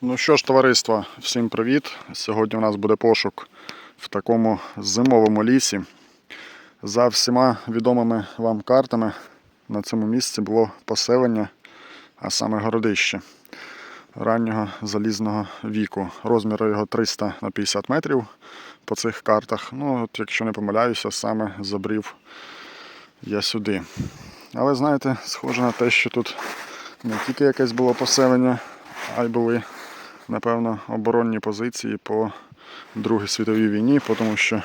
Ну що ж, товариство, всім привіт. Сьогодні у нас буде пошук в такому зимовому лісі. За всіма відомими вам картами на цьому місці було поселення, а саме городище раннього залізного віку. Розмір його 300 на 50 метрів по цих картах. Ну, от, якщо не помиляюся, саме забрів я сюди. Але знаєте, схоже на те, що тут не тільки якесь було поселення, а й були, напевно, оборонні позиції по Другій світовій війні, тому що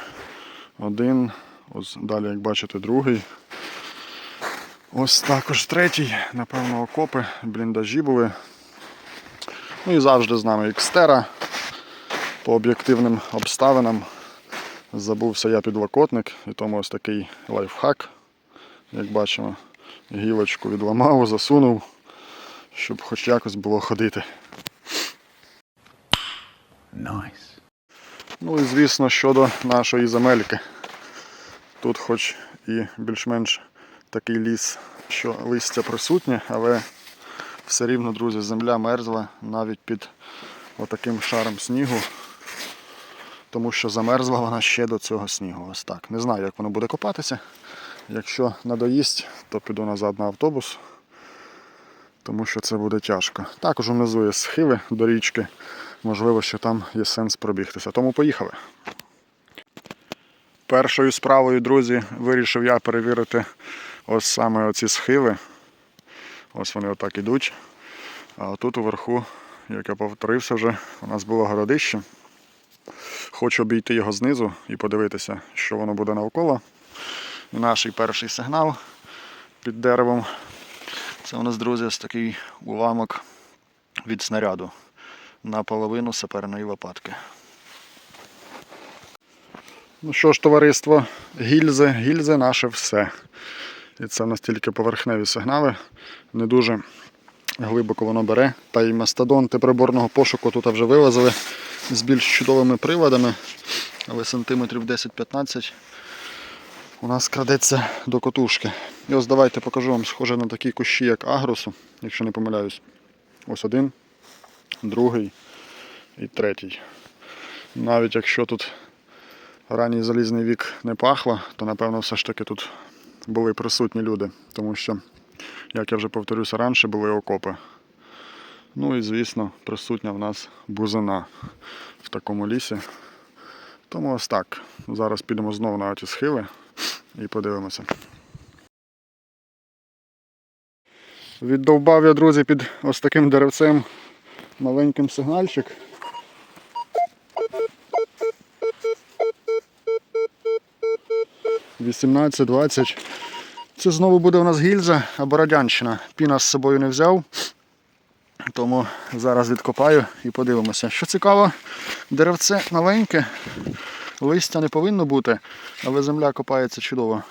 один, ось далі, як бачите, другий. Ось також третій, напевно, окопи, бліндажі були. Ну і завжди з нами Ікстера. По об'єктивним обставинам забувся я підлокотник, і тому ось такий лайфхак, як бачимо, гілочку відламав, засунув, щоб хоч якось було ходити. Nice. Ну і звісно, щодо нашої земельки. Тут хоч і більш-менш такий ліс, що листя присутнє, але все рівно, друзі, земля мерзла навіть під отаким шаром снігу. Тому що замерзла вона ще до цього снігу. Ось так. Не знаю, як воно буде копатися. Якщо надоїсть, то піду назад на автобус, тому що це буде тяжко. Також внизу є схили до річки. Можливо, що там є сенс пробігтися. Тому поїхали. Першою справою, друзі, вирішив я перевірити ось саме оці схили. Ось вони отак ідуть. А отут уверху, як я повторився вже, у нас було городище. Хочу обійти його знизу і подивитися, що воно буде навколо. Наш перший сигнал під деревом. Це у нас, друзі, ось такий уламок від снаряду на половину саперної лопатки. Ну що ж, товариство, гільзи, гільзи наше все. І це в нас тільки поверхневі сигнали. Не дуже глибоко воно бере. Та й мастодонти приборного пошуку тут вже вилазили з більш чудовими приладами. Але сантиметрів 10-15 у нас крадеться до котушки. І ось давайте покажу вам схоже на такі кущі, як агросу, якщо не помиляюсь. Ось один, другий і третій. Навіть якщо тут ранній залізний вік не пахло, то напевно все ж таки тут були присутні люди, тому що, як я вже повторюся раніше, були окопи. Ну і звісно, присутня в нас бузина в такому лісі. Тому ось так. Зараз підемо знову на ті схили і подивимося. Віддовбав я, друзі, під ось таким деревцем маленьким сигнальчик. Вісімнадцять, двадцять. Це знову буде у нас гільза або радянщина. Піна з собою не взяв. Тому зараз відкопаю і подивимося. Що цікаво, деревце маленьке, листя не повинно бути, але земля копається чудово.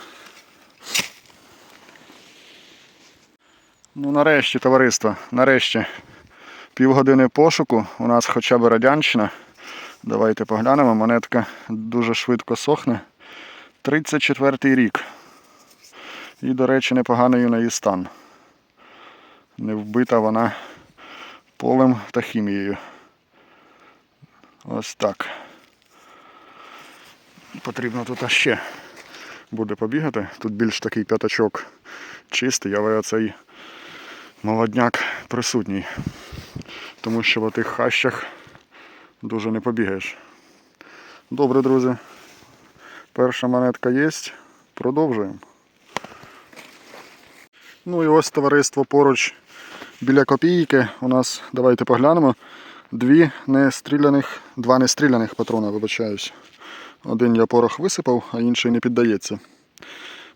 Ну нарешті, товариство, нарешті. Півгодини пошуку. У нас хоча б радянщина. Давайте поглянемо. Монетка дуже швидко сохне. 34-й рік. І, до речі, непоганий у неї стан. Не вбита вона полем та хімією. Ось так. Потрібно тут ще буде побігати. Тут більш такий п'ятачок чистий, але оцей молодняк присутній. Тому що в тих хащах дуже не побігаєш. Добре, друзі. Перша монетка є. Продовжуємо. Ну і ось товариство поруч біля копійки у нас, давайте поглянемо, дві нестріляних, два нестріляних патрона, вибачаюсь. Один я порох висипав, а інший не піддається.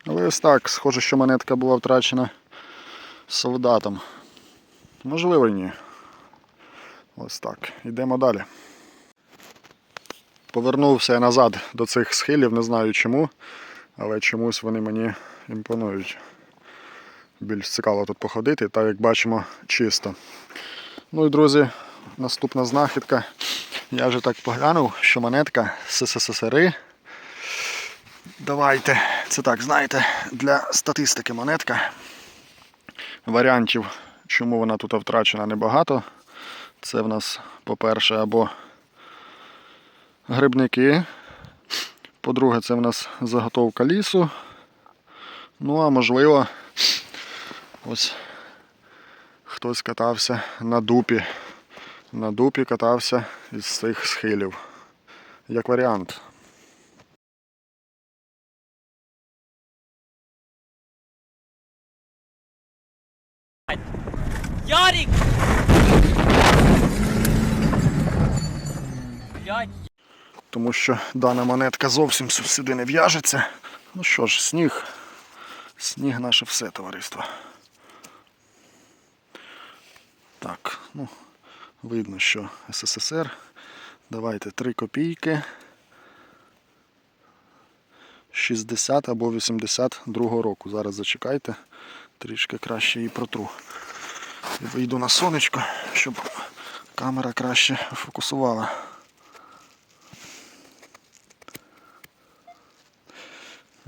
Але ось так, схоже, що монетка була втрачена солдатом. Можливо, ні. Ось так. Йдемо далі. Повернувся я назад до цих схилів, не знаю чому, але чомусь вони мені імпонують. Більш цікаво тут походити, та як бачимо, чисто. Ну і друзі, наступна знахідка. Я вже так поглянув, що монетка СССР. Давайте, це так, знаєте, для статистики монетка. Варіантів, чому вона тут втрачена, небагато. Це в нас, по-перше, або грибники. По-друге, це в нас заготовка лісу. Ну, а можливо, ось хтось катався на дупі. На дупі катався із цих схилів. Як варіант. Ярик! Блядь, тому що дана монетка зовсім сюди не в'яжеться. Ну що ж, сніг. Сніг наше все, товариство. Так, ну, видно, що СССР. Давайте 3 копійки. 60 або 82 року. Зараз зачекайте. Трішки краще її протру. Вийду на сонечко, щоб камера краще фокусувала.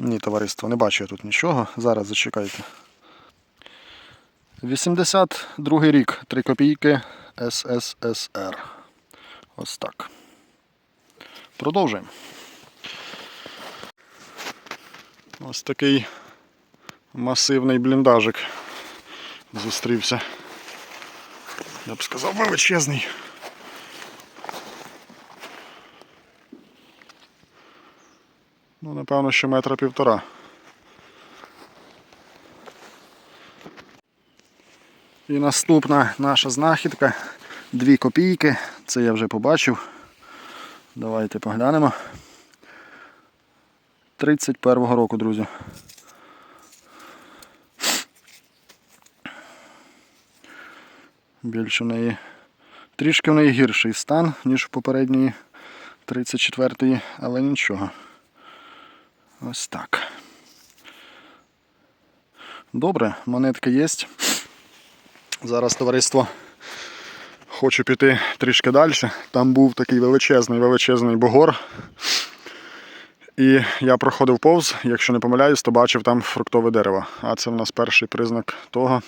Ні, товариство, не бачу я тут нічого. Зараз зачекайте. 82 рік, 3 копійки СССР. Ось так. Продовжуємо. Ось такий масивний бліндажик зустрівся. Я б сказав, величезний. Ну, напевно, що метра півтора. І наступна наша знахідка. Дві копійки. Це я вже побачив. Давайте поглянемо. 31-го року, друзі. Більше в неї. Трішки в неї гірший стан, ніж в попередньої 34-ї, але нічого. Ось так. Добре, монетка є. Зараз товариство хочу піти трішки далі. Там був такий величезний величезний бугор. І я проходив повз, якщо не помиляюсь, то бачив там фруктове дерево. А це в нас перший признак того,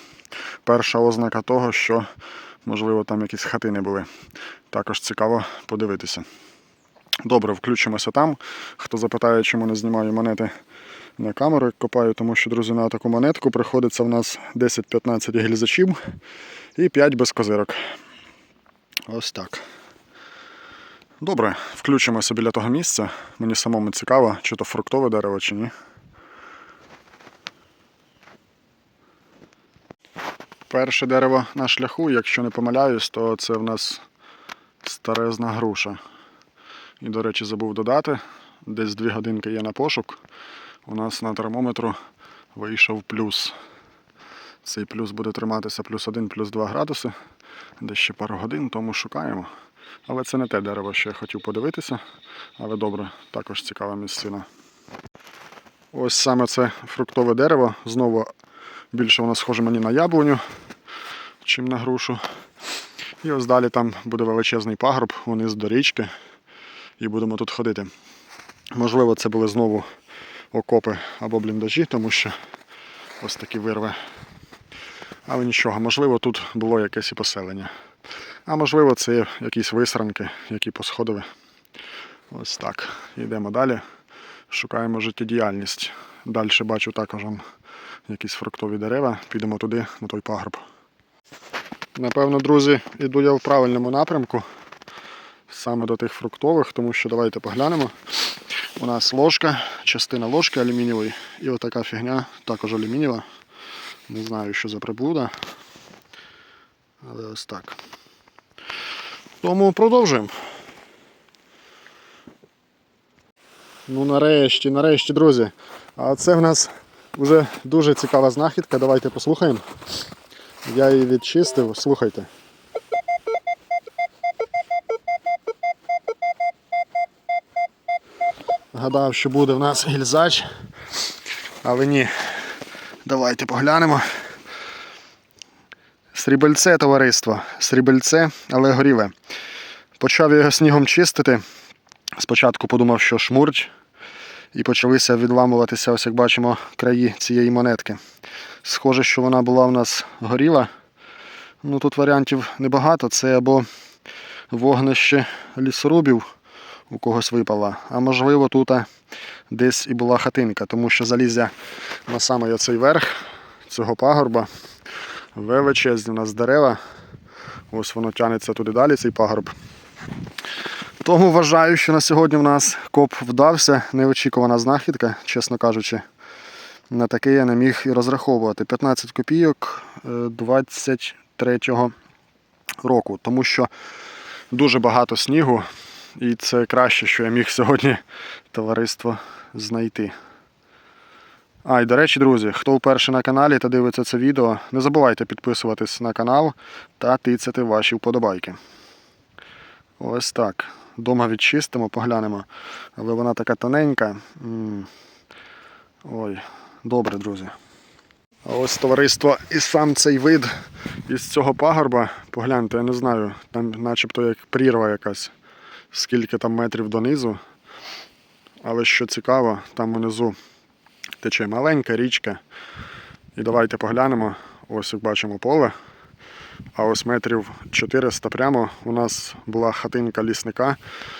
перша ознака того, що, можливо, там якісь хатини були. Також цікаво подивитися. Добре, включимося там. Хто запитає, чому не знімаю монети на камеру, як копаю, тому що, друзі, на таку монетку приходиться в нас 10-15 гільзачів і 5 без козирок. Ось так. Добре, включимося біля того місця. Мені самому цікаво, чи то фруктове дерево, чи ні. Перше дерево на шляху, якщо не помиляюсь, то це в нас старезна груша. І, до речі, забув додати, десь 2 годинки є на пошук. У нас на термометру вийшов плюс. Цей плюс буде триматися плюс 1, плюс 2 градуси. Десь ще пару годин, тому шукаємо. Але це не те дерево, що я хотів подивитися. Але добре, також цікава місцина. Ось саме це фруктове дерево. Знову більше воно схоже мені на яблуню, чим на грушу. І ось далі там буде величезний пагорб униз до річки і будемо тут ходити. Можливо, це були знову окопи або бліндажі, тому що ось такі вирви. Але нічого, можливо, тут було якесь і поселення. А можливо, це якісь висранки, які посходили. Ось так. Йдемо далі. Шукаємо життєдіяльність. Далі бачу також якісь фруктові дерева. Підемо туди, на той пагорб. Напевно, друзі, іду я в правильному напрямку саме до тих фруктових, тому що давайте поглянемо. У нас ложка, частина ложки алюмінієвої і отака фігня, також алюмінієва. Не знаю, що за приблуда. Але ось так. Тому продовжуємо. Ну нарешті, нарешті, друзі. А це в нас вже дуже цікава знахідка. Давайте послухаємо. Я її відчистив, слухайте. Гадав, що буде в нас гільзач. Але ні. Давайте поглянемо. Срібельце товариство. Срібельце, але горіле. Почав я його снігом чистити. Спочатку подумав, що шмурч. І почалися відламуватися, ось як бачимо, краї цієї монетки. Схоже, що вона була у нас горіла. Ну тут варіантів небагато. Це або вогнище лісорубів у когось випало, а можливо тут десь і була хатинка, тому що залізя на самий оцей верх цього пагорба. Величезні у нас дерева. Ось воно тягнеться туди далі, цей пагорб. Тому вважаю, що на сьогодні в нас коп вдався. Неочікувана знахідка, чесно кажучи. На таке я не міг і розраховувати. 15 копійок е, 23-го року, тому що дуже багато снігу, і це краще, що я міг сьогодні товариство знайти. А, і до речі, друзі, хто вперше на каналі та дивиться це відео, не забувайте підписуватись на канал та тицяти ваші вподобайки. Ось так. Дома відчистимо, поглянемо. Але вона така тоненька. Ой, добре, друзі. Ось товариство і сам цей вид із цього пагорба. Погляньте, я не знаю, там начебто як прірва якась, скільки там метрів донизу. Але що цікаво, там внизу тече маленька річка. І давайте поглянемо. Ось як бачимо поле. А ось метрів 400 прямо у нас була хатинка лісника.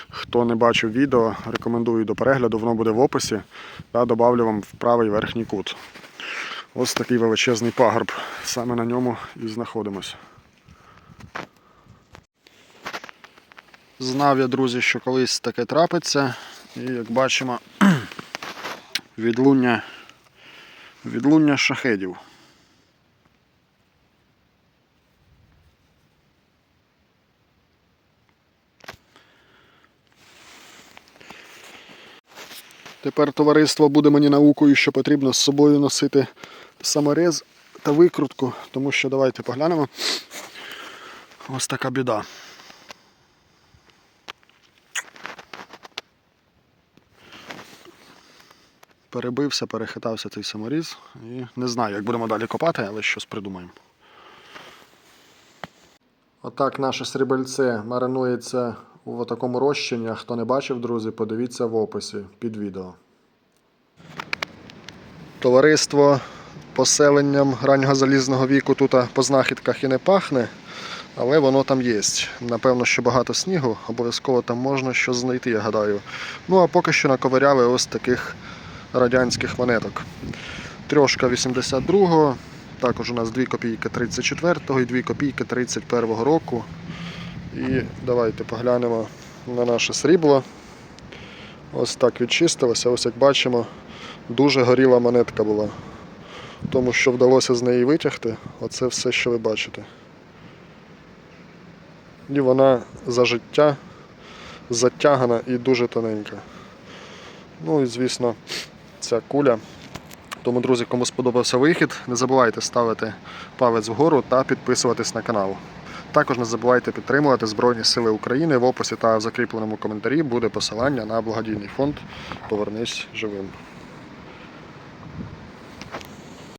Хто не бачив відео, рекомендую до перегляду, воно буде в описі. Та добавлю вам в правий верхній кут. Ось такий величезний пагорб. Саме на ньому і знаходимося. Знав я, друзі, що колись таке трапиться. І як бачимо, відлуння, відлуння шахедів. Тепер товариство буде мені наукою, що потрібно з собою носити саморез та викрутку, тому що давайте поглянемо. Ось така біда. Перебився, перехитався цей саморіз і не знаю, як будемо далі копати, але щось придумаємо. Отак наше срібельце маринується у такому розчині. А Хто не бачив, друзі, подивіться в описі під відео. Товариство поселенням раннього залізного віку тут по знахідках і не пахне, але воно там є. Напевно, що багато снігу, обов'язково там можна щось знайти, я гадаю. Ну а поки що наковиряли ось таких радянських монеток. Трьошка 82-го, також у нас 2 копійки 34-го і 2 копійки 31-го року. І давайте поглянемо на наше срібло. Ось так відчистилося, ось як бачимо, дуже горіла монетка була. Тому що вдалося з неї витягти, оце все, що ви бачите. І вона за життя затягана і дуже тоненька. Ну і звісно, ця куля. Тому, друзі, кому сподобався вихід, не забувайте ставити палець вгору та підписуватись на канал. Також не забувайте підтримувати Збройні Сили України. В описі та в закріпленому коментарі буде посилання на благодійний фонд Повернись живим.